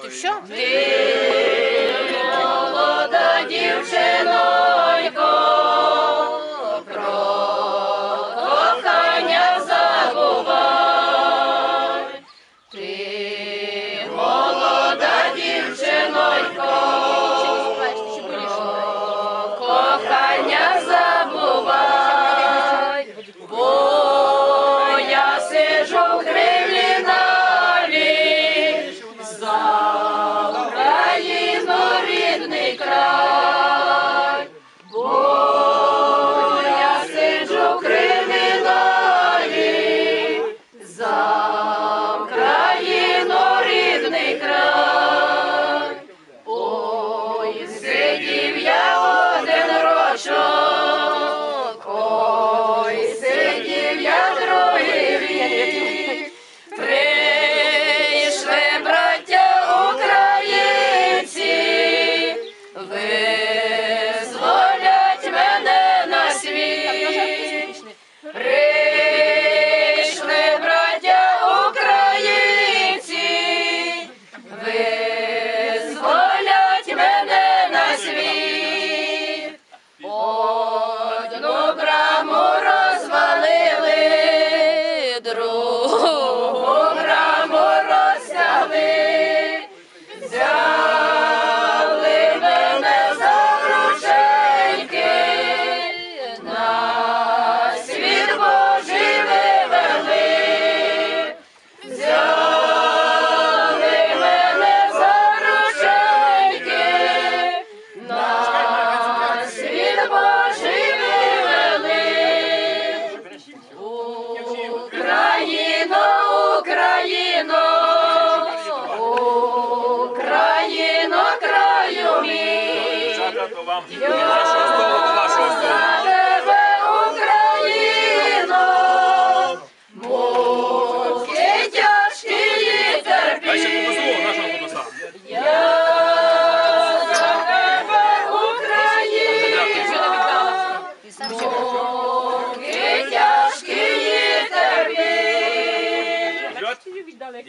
проти що? Ти! вам від нашого столу до нашого столу. Тяжкий терпіть. Віддали.